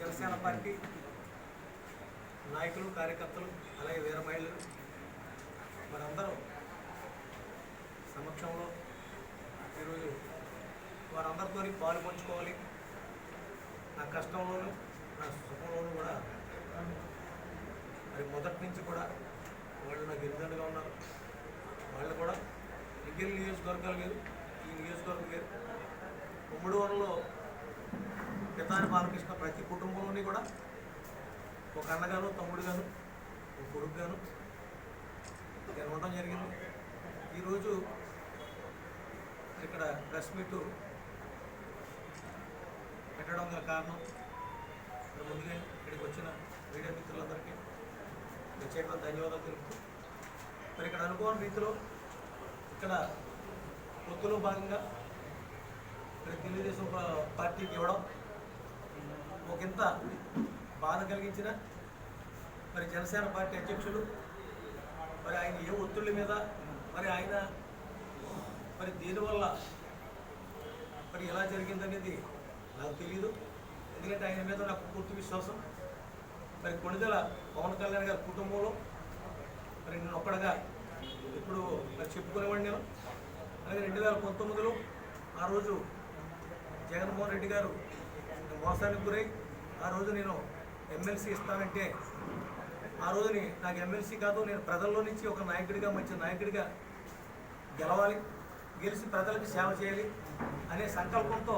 Janasena party నాయకులు కార్యకర్తలు అలాగే వీర మహిళలు వారందరూ సమక్షంలో ఈరోజు వారందరితో పాలు పంచుకోవాలి. నా కష్టంలోనూ నా సుఖంలోనూ కూడా మరి మొదటి నుంచి కూడా వాళ్ళు నాకు ఎదురుగా ఉన్నారు. వాళ్ళు కూడా మిగిలిన నియోజకవర్గాలు వేరు ఈ నియోజకవర్గం వేరు. ఉమ్మడి వరంలో పితాని బాలకృష్ణ ప్రతి కుటుంబంలోని కూడా ఒక అన్నగాను తమ్ముడుగాను ఒక కొడుకుగాను నేను ఉండడం జరిగింది. ఈరోజు ఇక్కడ ప్రెస్ మీట్ పెట్టడం గల కారణం మరి ముందుగా ఇక్కడికి వచ్చిన మీడియా మిత్రులందరికీ ప్రత్యేక ధన్యవాదాలు తెలుపుతూ మరి ఇక్కడ అనుకోని రీతిలో ఇక్కడ పొత్తులో భాగంగా ఇక్కడ తెలుగుదేశం పార్టీకి ఇవ్వడం ఒకంత బాధ కలిగించిన మరి జనసేన పార్టీ అధ్యక్షులు మరి ఆయన ఏ ఒత్తిళ్ళ మీద మరి ఆయన మరి దీనివల్ల మరి ఎలా జరిగిందనేది నాకు తెలియదు ఎందుకంటే ఆయన మీద నాకు పూర్తి విశ్వాసం. మరి కొణిదెల పవన్ కళ్యాణ్ గారి కుటుంబంలో మరి నేను ఒక్కడగా ఇప్పుడు మరి చెప్పుకునేవాడిని నేను. అలాగే రెండు వేల పంతొమ్మిదిలో ఆ రోజు జగన్మోహన్ రెడ్డి గారు మోసానికి గురై ఆ రోజు నేను ఎమ్మెల్సీ ఇస్తానంటే ఆ రోజుని నాకు ఎమ్మెల్సీ కాదు నేను ప్రజల్లో నుంచి ఒక నాయకుడిగా మంచి నాయకుడిగా గెలవాలి గెలిచి ప్రజలకు సేవ చేయాలి అనే సంకల్పంతో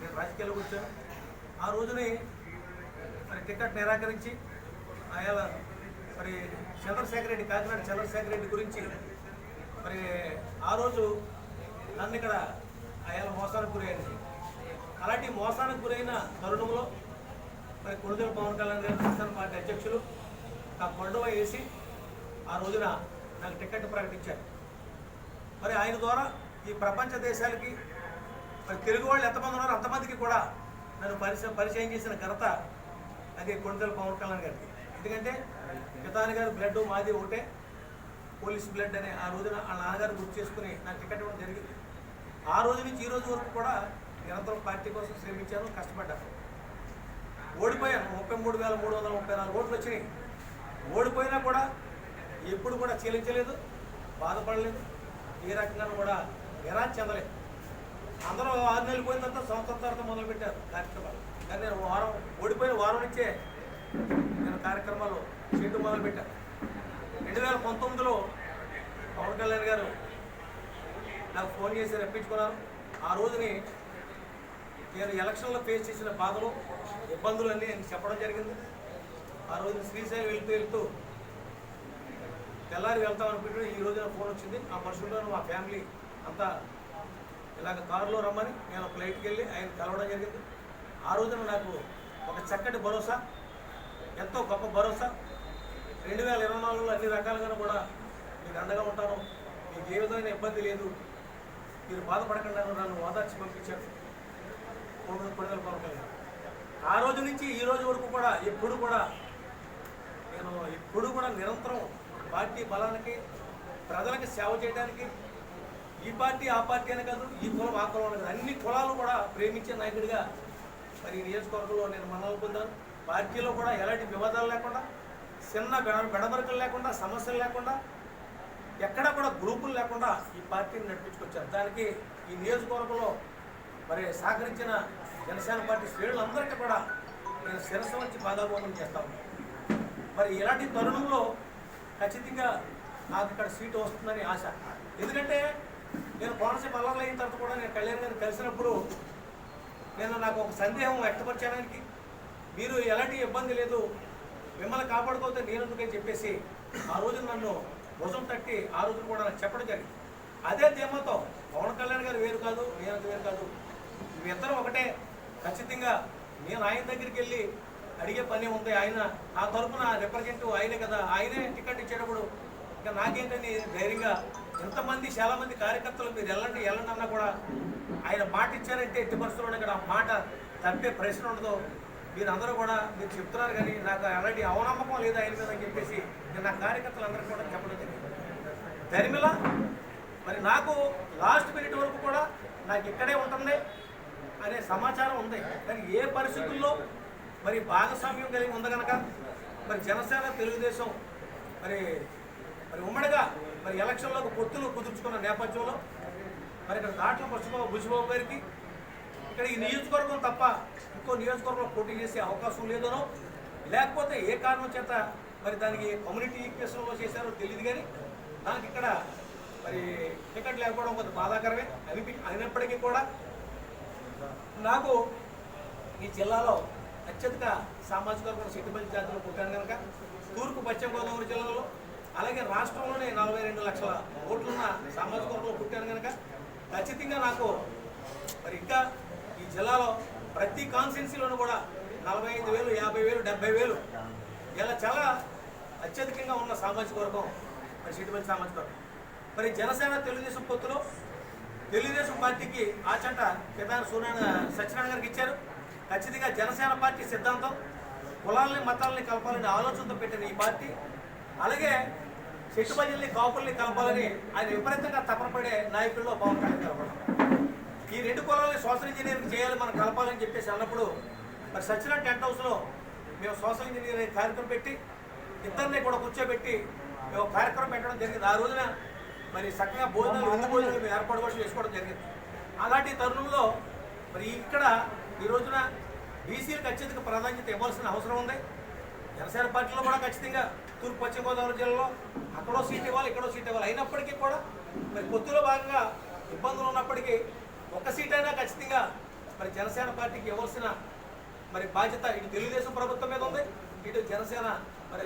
నేను రాజకీయాలకు వచ్చాను. ఆ రోజుని మరి టికెట్ నిరాకరించి ఆయా మరి చంద్రశేఖర్ రెడ్డి కాకినాడ చంద్రశేఖర్ రెడ్డి గురించి మరి ఆ రోజు నన్ను ఇక్కడ ఆయా మోసానికి గురయ్యాను అలాంటి మోసానికి గురైన తరుణంలో మరి కొడుదల పవన్ కళ్యాణ్ గారు జనసేన పార్టీ అధ్యక్షులు. నా కొండవ వేసి ఆ రోజున నాకు టికెట్ ప్రకటించారు. మరి ఆయన ద్వారా ఈ ప్రపంచ దేశాలకి మరి తెలుగు వాళ్ళు ఎంతమంది ఉన్నారో అంతమందికి కూడా నన్ను పరిచయం పరిచయం చేసిన ఘనత అది కొణిదెల పవన్ కళ్యాణ్ గారికి ఎందుకంటే పితాని గారు బ్లడ్ మాది ఒకటే. పోలీస్ బ్లడ్ అనే ఆ రోజున ఆ నాన్నగారు గుర్తు చేసుకుని నాకు టికెట్ ఇవ్వడం జరిగింది. ఆ రోజు నుంచి ఈ రోజు వరకు కూడా నిరంతరం పార్టీ కోసం శ్రమించాను కష్టపడ్డాను. ఓడిపోయాను ముప్పై మూడు వేల మూడు వందల ముప్పై నాలుగు ఓట్లు వచ్చినాయి. ఓడిపోయినా కూడా ఎప్పుడు కూడా చీలించలేదు బాధపడలేదు. ఏ రకంగా కూడా నిరాశ చెందలేదు. అందరూ ఆరు నెలలు పోయిన తర్వాత సంవత్సరం తర్వాత మొదలుపెట్టారు కార్యక్రమాలు. కానీ నేను వారం ఓడిపోయిన వారం నుంచే నేను కార్యక్రమాలు చేయడం మొదలుపెట్టాను రెండు వేల పంతొమ్మిదిలో పవన్ కళ్యాణ్ గారు నాకు ఫోన్ చేసి రప్పించుకున్నారు. ఆ రోజుని నేను ఎలక్షన్లో ఫేస్ చేసిన బాధలు ఇబ్బందులు అన్నీ నేను చెప్పడం జరిగింది. ఆ రోజు శ్రీశైలం వెళ్తూ వెళ్తూ తెల్లారి వెళ్తాం అనుకుంటే ఈ రోజున ఫోన్ వచ్చింది. ఆ మనుషుల్లో మా ఫ్యామిలీ అంతా ఇలాగ కారులో రమ్మని నేను ఫ్లైట్కి వెళ్ళి ఆయన కలవడం జరిగింది. ఆ రోజున నాకు ఒక చక్కటి భరోసా ఎంతో గొప్ప భరోసా. రెండు వేల ఇరవై నాలుగులో అన్ని రకాలుగా కూడా మీకు అండగా ఉంటాను. మీకు ఏ విధమైన ఇబ్బంది లేదు. మీరు బాధపడకుండా నన్ను ఓదార్చి పంపించారు. కోవిడ్ కొడుదల పవన్ ఆ రోజు నుంచి ఈ రోజు వరకు కూడా ఎప్పుడు కూడా నేను ఎప్పుడు కూడా నిరంతరం పార్టీ బలానికి ప్రజలకు సేవ చేయడానికి ఈ పార్టీ ఆ పార్టీ అనే కాదు ఈ కులం ఆ కులం కాదు అన్ని కులాలు కూడా ప్రేమించే నాయకుడిగా మరి ఈ నియోజకవర్గంలో నేను మన్నలు పొందాను. పార్టీలో కూడా ఎలాంటి వివాదాలు లేకుండా చిన్న బెడ లేకుండా సమస్యలు లేకుండా ఎక్కడ కూడా గ్రూపులు లేకుండా ఈ పార్టీని నడిపించుకొచ్చారు. దానికి ఈ నియోజకవర్గంలో మరి సహకరించిన జనసేన పార్టీ శ్రేణులందరికీ కూడా నేను శిరస్సు వచ్చి బాధాభోగం చేస్తా మరి ఇలాంటి తరుణంలో ఖచ్చితంగా నాకు ఇక్కడ సీటు వస్తుందని ఆశ. ఎందుకంటే నేను కోనసీమ అల్లర్లు అయిన తర్వాత కూడా నేను కళ్యాణ్ గారిని కలిసినప్పుడు నేను నాకు ఒక సందేహం వ్యక్తపరచడానికి మీరు ఎలాంటి ఇబ్బంది లేదు మిమ్మల్ని కాపాడుకోతే నేనందుకని చెప్పేసి ఆ రోజు నన్ను భుజం తట్టి ఆ రోజు కూడా నాకు చెప్పడం జరిగింది. అదే ధీమాతో పవన్ కళ్యాణ్ గారు వేరు కాదు నేను వేరు కాదు ఇద్దరం ఒకటే. ఖచ్చితంగా నేను ఆయన దగ్గరికి వెళ్ళి అడిగే పని ఉంది. ఆయన నా తరఫున రిప్రజెంటివ్ ఆయనే కదా. ఆయనే టికెట్ ఇచ్చేటప్పుడు ఇంకా నాకేంటని ధైర్యంగా ఎంతమంది చాలా మంది కార్యకర్తలు మీరు వెళ్ళండి వెళ్ళండి అన్నా కూడా ఆయన మాట ఇచ్చారంటే ఎట్టి పరిస్థితుల్లో ఇక్కడ ఆ మాట తప్పే ప్రశ్న ఉండదు. మీరు అందరూ కూడా మీరు చెప్తున్నారు కానీ నాకు అలాంటి అవనమ్మకం లేదు ఆయన మీద అని చెప్పేసి నేను నా కార్యకర్తలందరూ కూడా చెప్పడం జరిగింది. ధర్మిల మరి నాకు లాస్ట్ మినిట్ వరకు కూడా నాకు ఇక్కడే ఉంటుంది. అనే సమాచారం ఉంది. కానీ ఏ పరిస్థితుల్లో మరి భాగస్వామ్యం కలిగి ఉంది కనుక మరి జనసేన తెలుగుదేశం మరి మరి ఉమ్మడిగా మరి ఎలక్షన్లోకి పొత్తులు కుదుర్చుకున్న నేపథ్యంలో మరి ఇక్కడ దాంట్లో బుచ్చిబాబు భుజబాబు గారికి ఇక్కడ ఈ నియోజకవర్గం తప్ప ఇంకో నియోజకవర్గంలో పోటీ చేసే అవకాశం లేదనో లేకపోతే ఏ కారణం చేత మరి దానికి కమ్యూనిటీ ఈక్వేషన్లో చేశారో తెలియదు కానీ నాకు ఇక్కడ మరి టికెట్ లేకపోవడం కొంత బాధాకరమే. అనిపి అయినప్పటికీ కూడా నాకు ఈ జిల్లాలో అత్యధిక సామాజిక వర్గం సిట్టుబడి జాతిలో పుట్టాను కనుక తూర్పు పశ్చిమ గోదావరి జిల్లాలో అలాగే రాష్ట్రంలోనే నలభై రెండు లక్షల ఓట్లున్న సామాజిక వర్గంలో పుట్టాను కనుక ఖచ్చితంగా నాకు మరి ఇంకా ఈ జిల్లాలో ప్రతి కాన్స్టిట్యున్సీలోనూ కూడా నలభై ఐదు వేలు యాభై వేలు డెబ్బై వేలు ఇలా చాలా అత్యధికంగా ఉన్న సామాజిక వర్గం మరి సిట్టుబడి సామాజిక వర్గం. మరి జనసేన తెలుగుదేశం పొత్తులో తెలుగుదేశం పార్టీకి ఆచంట కేదార్ సూర్యనారాయణ సత్యనారాయణ గారికి ఇచ్చారు. ఖచ్చితంగా జనసేన పార్టీ సిద్ధాంతం కులాలని మతాలని కలపాలని ఆలోచనతో పెట్టిన ఈ పార్టీ. అలాగే చెట్టుబజల్ని కాపుల్ని కలపాలని ఆయన విపరీతంగా తపనపడే నాయకుల్లో పవన్ కళ్యాణ్ కలపడం ఈ రెండు కులాలని సోషల్ ఇంజనీరింగ్ చేయాలి మనం కలపాలని చెప్పేసి అన్నప్పుడు మరి సత్యనారాయణ టెంట్ హౌస్లో మేము సోషల్ ఇంజనీరింగ్ కార్యక్రమం పెట్టి ఇద్దరిని కూడా కూర్చోబెట్టి మేము కార్యక్రమం పెట్టడం జరిగింది. ఆ రోజున మరి చక్కగా భోజనాలు విందు భోజనాలు ఏర్పాటు కూడా చేసుకోవడం జరిగింది. అలాంటి తరుణంలో మరి ఇక్కడ ఈ రోజున బీసీలకు అత్యధిక ప్రాధాన్యత ఇవ్వాల్సిన అవసరం ఉంది. జనసేన పార్టీలో కూడా ఖచ్చితంగా తూర్పు పశ్చిమ గోదావరి జిల్లాలో అక్కడో సీట్ ఇవ్వాలి ఇక్కడో సీట్ ఇవ్వాలి. అయినప్పటికీ కూడా మరి పొత్తులో భాగంగా ఇబ్బందులు ఉన్నప్పటికీ ఒక్క సీట్ అయినా ఖచ్చితంగా మరి జనసేన పార్టీకి ఇవ్వాల్సిన మరి బాధ్యత ఇటు తెలుగుదేశం ప్రభుత్వం మీద ఉంది. ఇటు జనసేన మరి